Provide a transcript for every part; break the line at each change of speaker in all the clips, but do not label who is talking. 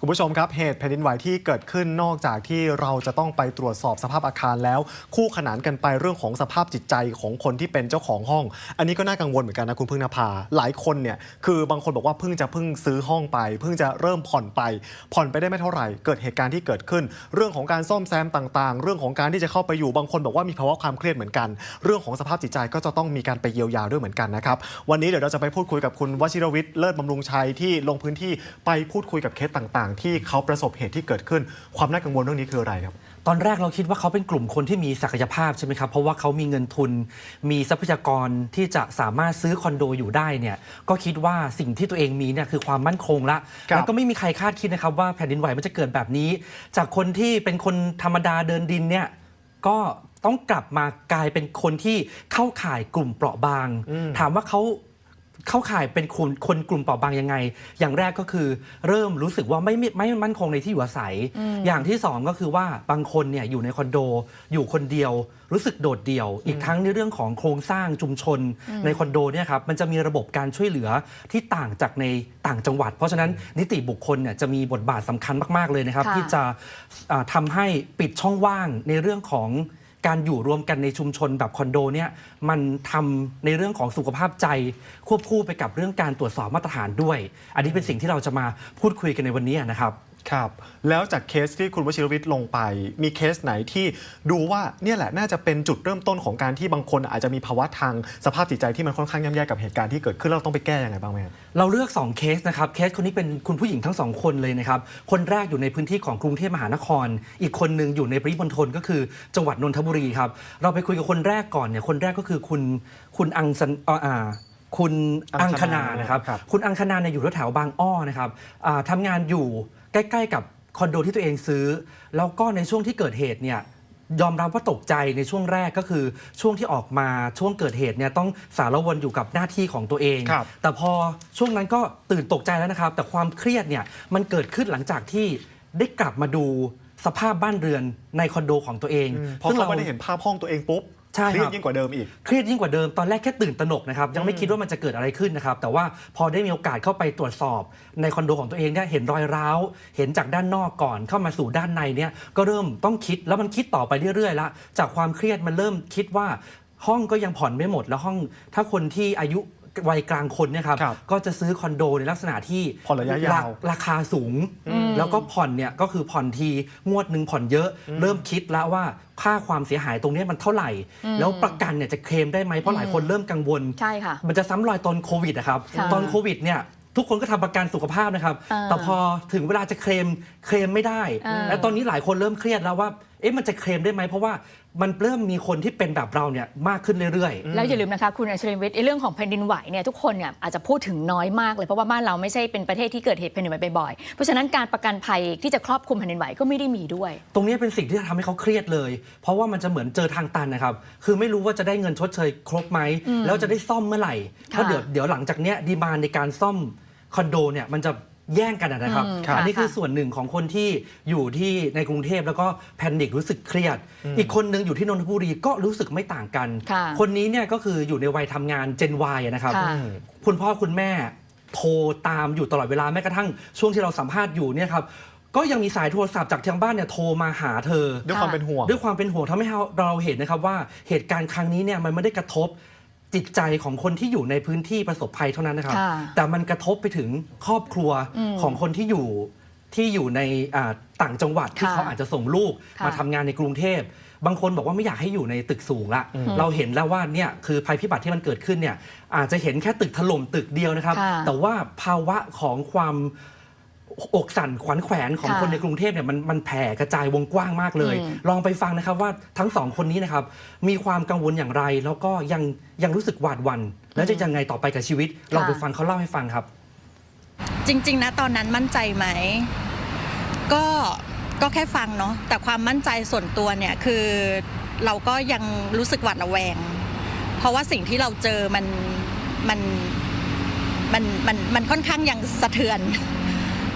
คุณผู้ชมครับ เหตุแผ่นดินไหวที่เกิดขึ้นนอกจากที่เราจะต้องไปตรวจสอบสภาพอาคารแล้ว คู่ขนานกันไปเรื่องของสภาพจิตใจของคนที่เป็นเจ้าของห้อง อันนี้ก็น่ากังวลเหมือนกันนะคุณพึ่งนภาหลายคนเนี่ยคือบางคนบอกว่าเพิ่งจะเพิ่งซื้อห้องไป เพิ่งจะเริ่มผ่อนไป ผ่อนไปได้ไม่เท่าไหร่ เกิดเหตุการณ์ที่เกิดขึ้น เรื่องของการซ่อมแซมต่างๆ เรื่องของการที่จะเข้าไปอยู่บางคนบอกว่ามีภาวะความเครียดเหมือนกัน เรื่องของสภาพจิตใจก็จะต้องมีการไปเยียวยาด้วยเหมือนกันนะครับวันนี้เดี๋ยวเราจะไปพูดคุยกับคุณวชิรวิทย์เลิศบำรุงชัยที่ลงพื้นที่ไปพูดคุยกับเคสต่างๆ ที่เขาประสบเหตุที่เกิดขึ้น ความน่ากังวลเรื่องนี้คืออะไรครับ
ตอนแรกเราคิดว่าเขาเป็นกลุ่มคนที่มีศักยภาพใช่ไหมครับ เพราะว่าเขามีเงินทุน มีทรัพยากรที่จะสามารถซื้อคอนโดอยู่ได้เนี่ยก็คิดว่าสิ่งที่ตัวเองมีเนี่ยคือความมั่นคงละ
ครับ
แล้วก็ไม่มีใครคาดคิดนะครับว่าแผ่นดินไหวมันจะเกิดแบบนี้ จากคนที่เป็นคนธรรมดาเดินดินเนี่ยก็ต้องกลับมากลายเป็นคนที่เข้าข่ายกลุ่มเปราะบาง ถามว่าเขา เข้าข่ายเป็นคนคนกลุ่มเปราะบางยังไง อย่างแรกก็คือเริ่มรู้สึกว่าไม่ไม่ไม่มั่นคงในที่อยู่อาศัย อย่างที่สองก็คือว่าบางคนเนี่ยอยู่ในคอนโด อยู่คนเดียว รู้สึกโดดเดี่ยว อีกทั้งในเรื่องของโครงสร้างชุมชนในคอนโดเนี่ยครับมันจะมีระบบการช่วยเหลือที่ต่างจากในต่างจังหวัด เพราะฉะนั้นนิติบุคคลเนี่ยจะมีบทบาทสำคัญมาก ๆเลยนะครับ
ค่ะ
ที่จะอ่าทำให้ปิดช่องว่างในเรื่องของ การอยู่รวมกันในชุมชนแบบคอนโดเนี่ยมันทำในเรื่องของสุขภาพใจ ควบคู่ไปกับเรื่องการตรวจสอบมาตรฐานด้วย อันนี้เป็นสิ่งที่เราจะมาพูดคุยกันในวันนี้นะครับ
ครับแล้วจากเคสที่คุณวชิรวิทย์ลงไป มีเคสไหนที่ดูว่าเนี่ยแหละน่าจะเป็นจุดเริ่มต้นของการที่บางคนอาจจะมีภาวะทางสภาพจิตใจที่มันค่อนข้างย่ำแย่กับเหตุการณ์ที่เกิดขึ้นแล้วเราต้องไปแก้ยังไงบ้างไหมครับ
เราเลือก 2 เคสนะครับเคสคนนี้เป็นคุณผู้หญิงทั้งสองคนเลยนะครับ คนแรกอยู่ในพื้นที่ของกรุงเทพมหานคร อีกคนหนึ่งอยู่ในปริมณฑลก็คือจังหวัดนนทบุรีครับเราไปคุยกับคนแรกก่อนเนี่ยคนแรกก็คือคุณคุณอังสันอ่าอ่าคุณอังคณานะครับ
ครับ
คุณอังคณาเนี่ยอยู่แถวๆบางอ้อนะครับอ่าทำงานอยู่ ใกล้ๆกับคอนโดที่ตัวเองซื้อ แล้วก็ในช่วงที่เกิดเหตุเนี่ยยอมรับว่าตกใจในช่วงแรกก็คือช่วงที่ออกมาช่วงเกิดเหตุเนี่ยต้องสารวนอยู่กับหน้าที่ของตัวเอง
ครับ
แต่พอช่วงนั้นก็ตื่นตกใจแล้วนะครับ แต่ความเครียดเนี่ยมันเกิดขึ้นหลังจากที่ได้กลับมาดูสภาพบ้านเรือนในคอนโดของตัวเอง
เพราะเราไม่ได้เห็นภาพห้องตัวเองปุ๊บ
ใช่
เครีย
ค
ด
รับ
ยิ่งกว่าเดิมอีก
เครียดยิ่งกว่าเดิมตอนแรกแค่ตื่นตระหนกนะครับยังไม่คิดว่ามันจะเกิดอะไรขึ้นนะครับแต่ว่าพอได้มีโอกาสเข้าไปตรวจสอบ ในคอนโดของตัวเองเนี่ยเห็นรอยร้าวเห็นจากด้านนอกก่อนเข้ามาสู่ด้านในเนี่ยก็เริ่มต้องคิดแล้วมันคิดต่อไปเรื่อยๆละจากความเครียดมันเริ่มคิดว่าห้องก็ยังผ่อนไม่หมดแล้วห้องถ้าคนที่อายุ วัยกลางคนเนี่ยครับ
ครับ
ก็จะซื้อคอนโดในลักษณะที่
ผ่อนระยะยาว
รราคาสูง แล้วก็ผ่อนเนี่ยก็คือผ่อนทีงวดหนึ่งผ่อนเยอะ เริ่มคิดแล้วว่าค่าความเสียหายตรงเนี้ยมันเท่าไหร่ แล้วประกันเนี่ยจะเคลมได้ไหมเพราะหลายคนเริ่มกังวล
ใช่ค่ะ
มันจะซ้ำรอยตอนโควิดนะครับ
ค่ะ
ตอนโควิดเนี่ยทุกคนก็ทำประกันสุขภาพนะครับ
อ่า
แต่พอถึงเวลาจะเคลมเคลมไม่ได้
อ่า
และตอนนี้หลายคนเริ่มเครียดแล้วว่าเอ๊ะมันจะเคลมได้ไหมเพราะว่ามันเริ่มมีคนที่เป็นแบบเราเนี่ยมากขึ้นเรื่อยๆ
แล้วอย่าลืมนะคะคุณอัชริวิทย์ไอ้เรื่องของแผ่นดินไหวเนี่ยทุกคนเนี่ยอาจจะพูดถึงน้อยมากเลยเพราะว่าบ้านเราไม่ใช่เป็นประเทศที่เกิดเหตุแผ่นดินไหวบ่อยๆเพราะฉะนั้นการประกันภัยที่จะครอบคลุมแผ่นดินไหวก็ไม่ได้มีด้วย
ตรงนี้เป็นสิ่งที่ทำให้เขาเครียดเลย เพราะว่ามันจะเหมือนเจอทางตันนะครับ คือไม่รู้ว่าจะได้เงินชดเชยครบไหมแล้วจะได้ซ่อมเมื่อไหร่เพราะเดี๋ยวเดี๋ยวหลังจากเนี้ยดีมานในการซ่อมคอนโดเนี่ยมันจะ แย่งกันอะนะครับ
อืมค่ะ
อันนี้คือ
ค่ะ
ส่วนหนึ่งของคนที่อยู่ที่ในกรุงเทพแล้วก็แพนิครู้สึกเครียด อีกคนนึงอยู่ที่นนทบุรีก็รู้สึกไม่ต่างกัน
ค่ะ
คนนี้เนี่ยก็คืออยู่ในวัยทำงาน Gen Y อะนะครับ
ค่ะ
คุณพ่อคุณแม่โทรตามอยู่ตลอดเวลาแม้กระทั่งช่วงที่เราสัมภาษณ์อยู่เนี่ยครับก็ยังมีสายโทรศัพท์จากทางบ้านเนี่ยโทรมาหาเธอ
ด้วยความเป็นห่วง
ด้วยความเป็นห่วงทำให้เราเห็นนะครับว่าเหตุการณ์ครั้งนี้เนี่ยมันไม่ได้กระทบ จิตใจของคนที่อยู่ในพื้นที่ประสบภัยเท่านั้นนะครับ
ค่ะ
แต่มันกระทบไปถึงครอบครัว
อืม
ของคนที่อยู่ที่อยู่ในอ่าต่างจังหวัดที่
ค่ะ
เขาอาจจะส่งลูก
ค่ะ
มาทำงานในกรุงเทพ บางคนบอกว่าไม่อยากให้อยู่ในตึกสูงละเราเห็นแล้วว่าเนี่ยคือภัยพิบัติที่มันเกิดขึ้นเนี่ยอาจจะเห็นแค่ตึกถล่มตึกเดียวนะครับ
ค่ะ
แต่ว่าภาวะของความ อกสั่นขวัญแขวนของ
ค่ะ
คนในกรุงเทพเนี่ยมันมันแผ่กระจายวงกว้างมากเลย
อืม
ลองไปฟังนะครับว่าทั้งสองคนนี้นะครับมีความกังวลอย่างไร แล้วก็ยังยังรู้สึกหวาดหวัน่นแล้วจะยังไงต่อไปกับชีวิตลองไปฟังเขาเล่าให้ฟังครับ
จริง ๆ นะ ตอนนั้นมั่นใจไหม ก็ก็แค่ฟังเนาะแต่ความมั่นใจส่วนตัวเนี่ย คือเราก็ยังรู้สึกหวาดระแวง เพราะว่าสิ่งที่เราเจอมันมันมันมันมันค่อนข้างยังสะเทือน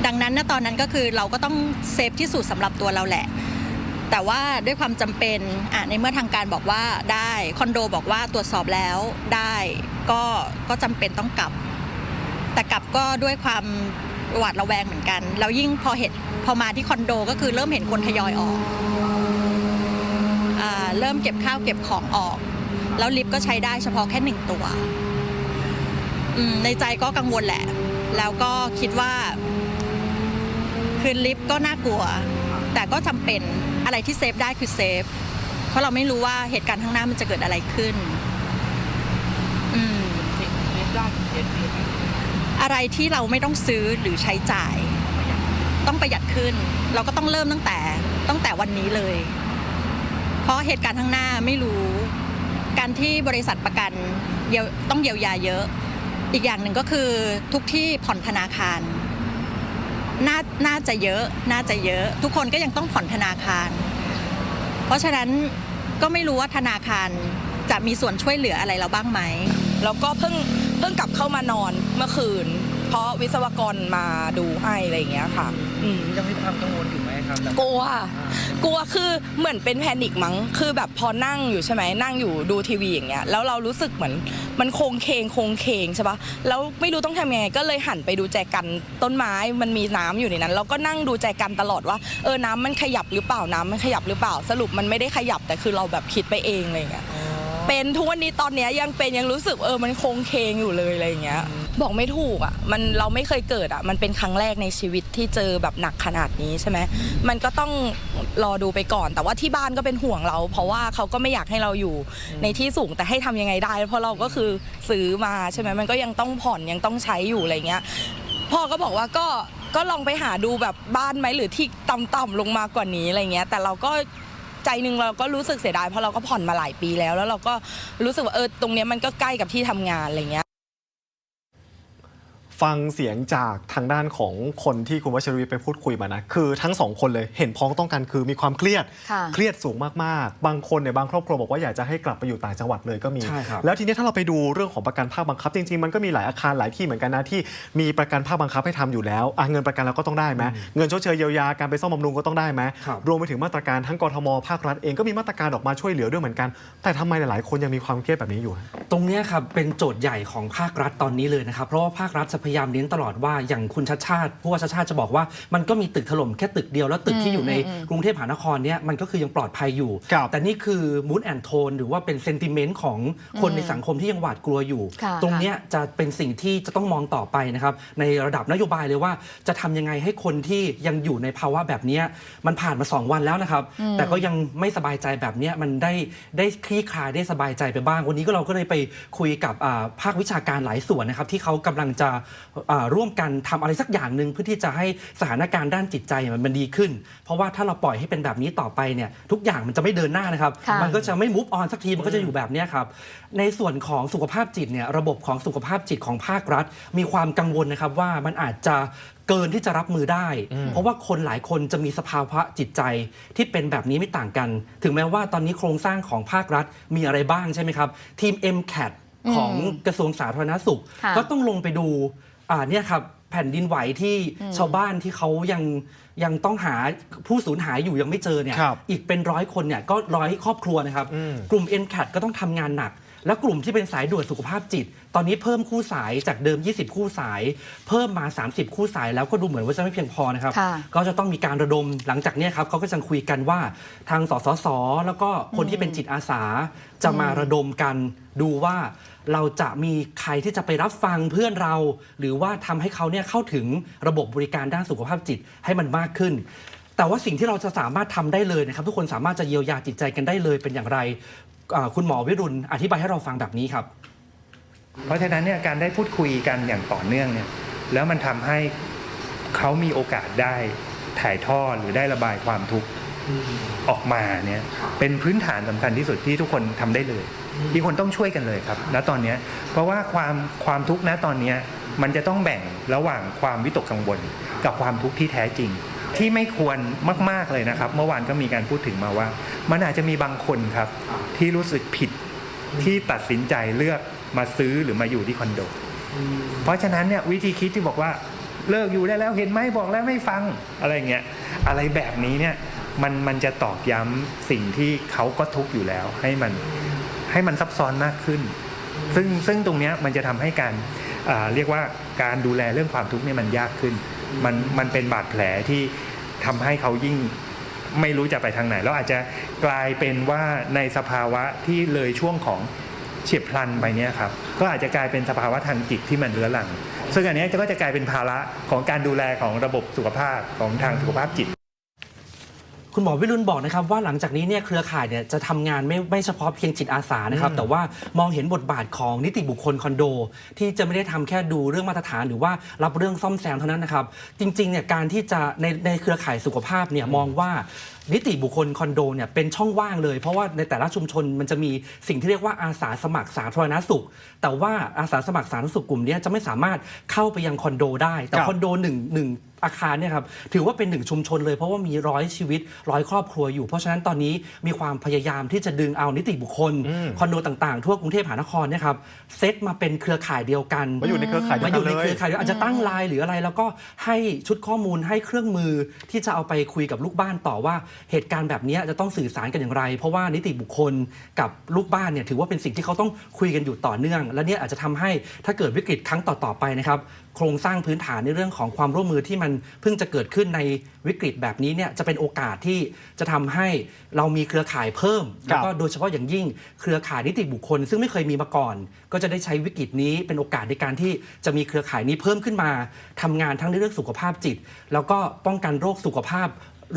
ดังนั้นนะตอนนั้นก็คือเราก็ต้องเซฟที่สุดสำหรับตัวเราแหละ แต่ว่าด้วยความจำเป็นอะในเมื่อทางการบอกว่าได้คอนโดบอกว่าตรวจสอบแล้วได้ก็ก็จำเป็นต้องกลับ แต่กลับก็ด้วยความหวาดระแวงเหมือนกันแล้วยิ่งพอเห็นพอมาที่คอนโดก็คือเริ่มเห็นคนทยอยออกอาเริ่มเก็บข้าวเก็บของออก แล้วลิฟต์ก็ใช้ได้เฉพาะแค่หนึ่งตัวในใจก็กังวลแหละ แล้วก็คิดว่า คือลิฟต์ก็น่ากลัว แต่ก็จำเป็นอะไรที่เซฟได้คือเซฟ เพราะเราไม่รู้ว่าเหตุการณ์ข้างหน้ามันจะเกิดอะไรขึ้น อืมอะไรที่เราไม่ต้องซื้อหรือใช้จ่าย ต้องประหยัดขึ้น เราก็ต้องเริ่มตั้งแต่ตั้งแต่วันนี้เลย เพราะเหตุการณ์ข้างหน้าไม่รู้ การที่บริษัทประกันเยียวต้องเยียวยาเยอะ อีกอย่างหนึ่งก็คือทุกที่ผ่อนธนาคาร น่าน่าจะเยอะน่าจะเยอะ ทุกคนก็ยังต้องผ่อนธนาคาร เพราะฉะนั้นก็ไม่รู้ว่าธนาคารจะมีส่วนช่วยเหลืออะไรเราบ้างไหม
แล้วก็เพิ่งเพิ่งกลับเข้ามานอนเมื่อคืน เพราะวิศวกรมาดูให้อะไรอย่างเงี้ยค่ะ อืม
ยังมีความกังวลอยู่ไหมครับ
กลัว กลัวคือเหมือนเป็นแพนิคมั้ง คือแบบพอนั่งอยู่ใช่ไหมนั่งอยู่ดูทีวีอย่างเงี้ย แล้วเรารู้สึกเหมือนมันโคงเคงโคงเคงใช่ปะแล้วไม่รู้ต้องทำยังไง ก็เลยหันไปดูแจกันต้นไม้ มันมีน้ำอยู่ในนั้น เราก็นั่งดูแจกันตลอดว่า เออ น้ำมันขยับหรือเปล่า น้ำมันขยับหรือเปล่า สรุปมันไม่ได้ขยับ แต่คือเราแบบคิดไปเองอะไรอย่างเงี้ย เป็นทุกวันนี้ตอนเนี้ยยังเป็นยังรู้สึกเออ มันโคงเคงอยู่เลยอะไรอย่างเงี้ย บอกไม่ถูกอะมันเราไม่เคยเกิดอะมันเป็นครั้งแรกในชีวิตที่เจอแบบหนักขนาดนี้ใช่ไหมมันก็ต้องรอดูไปก่อน แต่ว่าที่บ้านก็เป็นห่วงเรา เพราะว่าเขาก็ไม่อยากให้เราอยู่ในที่สูงแต่ให้ทำยังไงได้ เพราะเราก็คือซื้อมาใช่ไหมมันก็ยังต้องผ่อนยังต้องใช้อยู่อะไรเงี้ยพ่อก็บอกว่าก็ก็ลองไปหาดูแบบบ้านไหมหรือที่ต่ำๆลงมากว่านี้อะไรเงี้ย แต่เราก็ใจหนึ่งเราก็รู้สึกเสียดายเพราะเราก็ผ่อนมาหลายปีแล้ว แล้วเราก็รู้สึกว่าเออตรงเนี้ยมันก็ใกล้กับที่ทำงานอะไรเงี้ย
ฟังเสียงจากทางด้านของคนที่คุณวัชรวิทย์ไปพูดคุยมานะคือทั้งสองคนเลยเห็นพ้องต้องกันคือมีความเครียด
ค่ะ
เครียดสูงมากๆ บางคนเนี่ยบางครอบครัวบอกว่าอยากจะให้กลับไปอยู่ต่างจังหวัดเลยก็มี
ใช่ครับ
แล้วทีนี้ถ้าเราไปดูเรื่องของประกันภาคบังคับ จริงๆ มันก็มีหลายอาคารหลายที่เหมือนกันนะที่มีประกันภาคบังคับให้ทำอยู่แล้วอะเงินประกันเราก็ต้องได้ไหมเงินชดเชยเยียวยาการไปซ่อมบำรุงก็ต้องได้ไหม
ครับ
รวมไปถึงมาตรการทั้งกทมภาครัฐเองก็มีมาตรการออกมาช่วยเหลือด้วยเหมือนกัน แต่ทำไมหลายๆ คนยังมีความเครียดแบบนี้อยู่ฮะ
ตรงเนี้ยครับเป็นโจทย์ใหญ่ของภาครัฐตอนนี้เลยนะครับ เพราะว่าภาครัฐจะพยายามเน้นตลอดว่าอย่างคุณชัดชาติผู้ว่าชัดชาติจะบอกว่ามันก็มีตึกถล่มแค่ตึกเดียวแล้วตึกที่อยู่ในกรุงเทพมหานครเนี่ยมันก็คือยังปลอดภัยอยู่
ครับ
แต่นี่คือมูดแอนโทนหรือว่าเป็นเซนติเมนต์ของคนในสังคมที่ยังหวาดกลัวอยู่
ค่ะ
ตรงเนี้ยจะเป็นสิ่งที่จะต้องมองต่อไปนะครับในระดับนโยบายเลยว่าจะทำยังไงให้คนที่ยังอยู่ในภาวะแบบเนี้ยมันผ่านมา 2 วันแล้วนะครับ แต่ก็ยังไม่สบายใจแบบเนี้ยมันได้ได้คลี่คลายได้สบายใจไปบ้าง วันนี้ก็เราก็เลยไปคุยกับอ่าภาควิชาการหลายส่วนนะครับที่เขากำลังจะอ่าร่วมกันทำอะไรสักอย่างหนึ่งเพื่อที่จะให้สถานการณ์ด้านจิตใจมันมันดีขึ้น เพราะว่าถ้าเราปล่อยให้เป็นแบบนี้ต่อไปเนี่ยทุกอย่างมันจะไม่เดินหน้านะครับ
ค่ะ
มันก็จะไม่ move on สักทีมันก็จะอยู่แบบเนี้ยครับ ในส่วนของสุขภาพจิตเนี่ยระบบของสุขภาพจิตของภาครัฐ มีความกังวลนะครับว่ามันอาจจะเกินที่จะรับมือได้ เพราะว่าคนหลายคนจะมีสภาวะจิตใจที่เป็นแบบนี้ไม่ต่างกัน ถึงแม้ว่าตอนนี้โครงสร้างของภาครัฐมีอะไรบ้างใช่ไหมครับ ทีม MCAT ของกระทรวงสาธารณสุข
ค่ะ
ก็ต้องลงไปดู อ่าเนี่ยครับแผ่นดินไหวที่ชาวบ้านที่เขายังยังต้องหาผู้สูญหายอยู่ยังไม่เจอเนี่ย
ครับ
อีกเป็นร้อยคนเนี่ยก็ร้อยครอบครัวนะครับ
อืม
กลุ่ม NCAT ก็ต้องทำงานหนัก แล้วกลุ่มที่เป็นสายด่วนสุขภาพจิต ตอนนี้เพิ่มคู่สายจากเดิม 20 คู่สาย เพิ่มมา 30 คู่สายแล้วก็ดูเหมือนว่าจะไม่เพียงพอนะครับ
ค่ะ
ก็จะต้องมีการระดมหลังจากเนี้ยครับเขาก็จะคุยกันว่าทางสสสแล้วก็คนที่เป็นจิตอาสาจะมาระดมกันดูว่า เราจะมีใครที่จะไปรับฟังเพื่อนเรา หรือว่าทำให้เขาเนี่ยเข้าถึงระบบบริการด้านสุขภาพจิตให้มันมากขึ้น แต่ว่าสิ่งที่เราจะสามารถทำได้เลยนะครับ ทุกคนสามารถจะเยียวยาจิตใจกันได้เลยเป็นอย่างไรอ่าคุณหมอวิรุณอธิบายให้เราฟังแบบนี้ครับ
เพราะฉะนั้นเนี่ยการได้พูดคุยกันอย่างต่อเนื่องเนี่ยแล้วมันทำให้เขามีโอกาสได้ถ่ายทอดหรือได้ระบายความทุกข์ออกมาเนี่ยเป็นพื้นฐานสำคัญที่สุดที่ทุกคนทำได้เลย ที่คนต้องช่วยกันเลยครับณตอนนี้เพราะว่าความความทุกข์ณตอนนี้มันจะต้องแบ่งระหว่างความวิตกกังวล กับความทุกข์ที่แท้จริง ที่ไม่ควรมาก ๆเลยนะครับ เมื่อวานก็มีการพูดถึงมาว่า มันอาจจะมีบางคนครับ ที่รู้สึกผิดที่ตัดสินใจเลือกมาซื้อหรือมาอยู่ที่คอนโด เพราะฉะนั้นเนี่ยวิธีคิดที่บอกว่าเลิกอยู่ได้แล้วเห็นไหมบอกแล้วไม่ฟังอะไรเงี้ยอะไรแบบนี้เนี่ยมันมันจะตอกย้ำสิ่งที่เขาก็ทุกข์อยู่แล้ว ให้มัน ให้มันซับซ้อนมากขึ้น ซึ่งซึ่งตรงนี้มันจะทำให้การเรียกว่าการดูแลเรื่องความทุกข์เนี่ยมันยากขึ้น มันมันเป็นบาดแผลที่ทำให้เขายิ่งไม่รู้จะไปทางไหน แล้วอาจจะกลายเป็นว่าในสภาวะที่เลยช่วงของเฉียบพลันไปเนี้ยครับก็อาจจะกลายเป็นสภาวะทางจิตที่มันเรื้อรัง ซึ่งอันนี้ก็จะกลายเป็นภาระของการดูแลของระบบสุขภาพของทางสุขภาพจิต
คุณหมอวิรุณบอกนะครับว่าหลังจากนี้เนี่ยเครือข่ายเนี่ยจะทำงานไม่ไม่เฉพาะเพียงจิตอาสานะครับแต่ว่ามองเห็นบทบาทของนิติบุคคลคอนโด ที่จะไม่ได้ทำแค่ดูเรื่องมาตรฐาน หรือว่ารับเรื่องซ่อมแซมเท่านั้นนะครับจริงๆเนี่ยการที่จะในในเครือข่ายสุขภาพเนี่ยมองว่า นิติบุคคลคอนโดเนี่ยเป็นช่องว่างเลย เพราะว่าในแต่ละชุมชนมันจะมีสิ่งที่เรียกว่าอาสาสมัครสาธารณสุข แต่ว่าอาสาสมัครสาธารณสุขกลุ่มเนี้ยจะไม่สามารถเข้าไปยังคอนโดได้ แต่
ครับ
คอนโดหนึ่งหนึ่งอาคารเนี่ยครับถือว่าเป็นหนึ่งชุมชนเลยเพราะว่ามีร้อยชีวิตร้อยครอบครัวอยู่ เพราะฉะนั้นตอนนี้มีความพยายามที่จะดึงเอานิติบุคคล คอนโดต่างๆ ทั่วกรุงเทพมหานครเนะครับเซตมาเป็นเครือข่ายเดียวกัน
มาอยู่ในเครือข่ายเดียว
มา
กั
อยู่
น
ใน
เล
เค
ย
รือข่ายเดียวอาจจะตั้งไลน์หรืออะไร แล้วก็ให้ชุดข้อมูลให้เครื่องมือที่จะเอาไปคุยกับลูกบ้านต่อว่าเหตุการณ์แบบนี้จะต้องสื่อสารกันอย่างไร เพราะว่านิติบุคคลกับลูกบ้านเนี่ยถือว่าเป็นสิ่งที่เขาต้องคุยกันอยู่ต่อเนื่อง และเนี่ยอาจจะทำให้ถ้าเกิดวิกฤตครั้งต่อๆไปนะครับโครงสร้างพื้นฐานในเรื่องของความร่วมมือที่มันเพิ่งจะเกิดขึ้นในวิกฤตแบบนี้เนี่ยจะเป็นโอกาสที่จะทำให้เรามีเครือข่ายเพิ่ม แล้วก็โดยเฉพาะอย่างยิ่งเครือข่ายนิติบุคคล ซึ่งไม่เคยมีมาก่อน ก็จะได้ใช้วิกฤตนี้เป็นโอกาสในการที่จะมีเครือข่ายนี้เพิ่มขึ้นมาทำงานทั้งในเรื่องสุขภาพจิต แล้วก็ป้องกันโรคสุขภาพ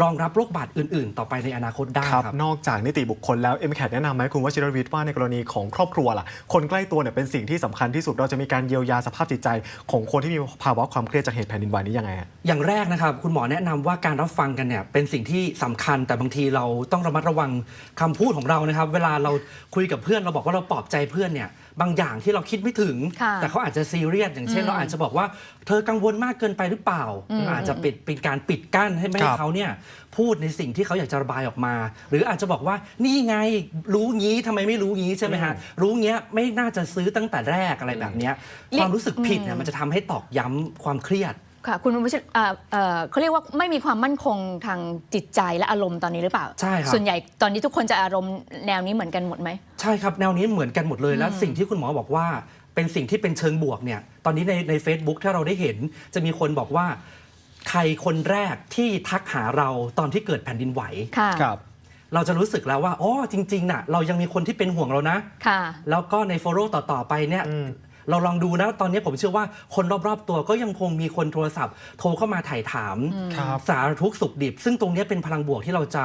รองรับโรคบาดอื่น ๆ ต่อไปในอนาคตได้
ครับ
ครับ
นอกจากนิติบุคคลแล้วเอ็มแคแนะนำไหมคุณวชิรวิทย์ว่าในกรณีของครอบครัวล่ะ คนใกล้ตัวเนี่ยเป็นสิ่งที่สำคัญที่สุดเราจะมีการเยียวยาสภาพจิตใจ ของคนที่มีภาวะความเครียดจากเหตุแผ่นดินไหวนี้ยังไงฮะ
อย่างแรกนะครับคุณหมอแนะนำว่าการรับฟังกันเนี่ยเป็นสิ่งที่สำคัญ แต่บางทีเราต้องระมัดระวังคำพูดของเรานะครับ เวลาเราคุยกับเพื่อนเราบอกว่าเราปลอบใจเพื่อนเนี่ย บางอย่างที่เราคิดไม่ถึง
ค่ะ
แต่เขาอาจจะซีเรียสอย่างเช่น
อืม
เราอาจจะบอกว่า เธอกังวลมากเกินไปหรือเปล่า
อืม
อาจจะปิดเป็นการปิดกั้นให้ไม่
ค
ให้
รับ
เขาเนี่ยพูดในสิ่งที่เขาอยากจะระบายออกมา หรืออาจจะบอกว่านี่ไงรู้งี้ทำไมไม่รู้งี้ใช่ไหมฮะรู้เงี้ยไม่น่าจะซื้อตั้งแต่แรกอะไรแบบเนี้ย
เรียก
ความรู้สึกผิดเนี่ย
อืม
มันจะทำให้ตอกย้ำความเครียด
ค่ะคุณวชิรเอ่อเอ่อเขาเรียกว่าไม่มีความมั่นคงทางจิตใจและอารมณ์ตอนนี้หรือเปล่า
ใช่ครับ
ส่วนใหญ่ตอนนี้ทุกคนจะอารมณ์แนวนี้เหมือนกันหมดไหม
ใช่ครับแนวนี้เหมือนกันหมดเลยแล้วสิ่งที่คุณหมอบอกว่าเป็นสิ่งที่เป็นเชิงบวกเนี่ยตอนนี้ในใน Facebook ถ้าเราได้เห็น จะมีคนบอกว่า ใครคนแรกที่ทักหาเราตอนที่เกิดแผ่นดินไหว
ค่ะ
ครับ
เราจะรู้สึกแล้วว่าอ๋อจริงๆน่ะ เรายังมีคนที่เป็นห่วงเรานะ
ค่ะ
แล้วก็ในโฟโล่ต่อ ๆ ไปเนี่ย
อืม
เราลองดูนะตอนนี้ผมเชื่อว่าคนรอบๆตัวก็ยังคงมีคนโทรศัพท์ โทรเข้ามาถ่ายถาม
ครับ
สารทุกข์สุขดิบ ซึ่งตรงนี้เป็นพลังบวกที่เราจะ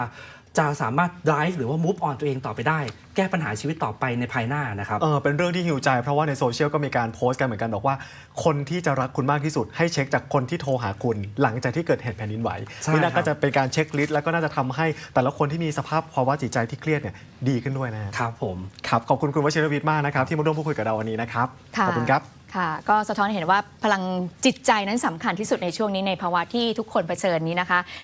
จะสามารถ drive หรือว่า move on ตัวเองต่อไปได้ แก้ปัญหาชีวิตต่อไปในภายหน้านะครับ
เออเป็นเรื่องที่หิวใจ เพราะว่าในโซเชียลก็มีการโพสต์กันเหมือนกันบอกว่า คนที่จะรักคุณมากที่สุด ให้เช็คจากคนที่โทรหาคุณ หลังจากที่เกิดเหตุแผ่นดินไหว
ใช่
นี่น่า
ครั
ก็
บ
จะเป็นการเช็คลิสต์แล้วก็น่าจะทำให้แต่ละคนที่มีสภาพภาวะจิตใจที่เครียดเนี่ยดีขึ้นด้วยนะฮะ
ครับผม
ครับขอบคุณคุณวชิรวิทย์มากนะครับที่มาร่วมพูดคุยกับเราวันนี้นะครับ
ค่ะ
ขอบคุณครับ
ค่ะ ก็สะท้อนให้เห็นว่าพลังจิตใจนั้นสำคัญที่สุดในช่วงนี้ในภาวะที่ทุกคนเผชิญนี้นะคะ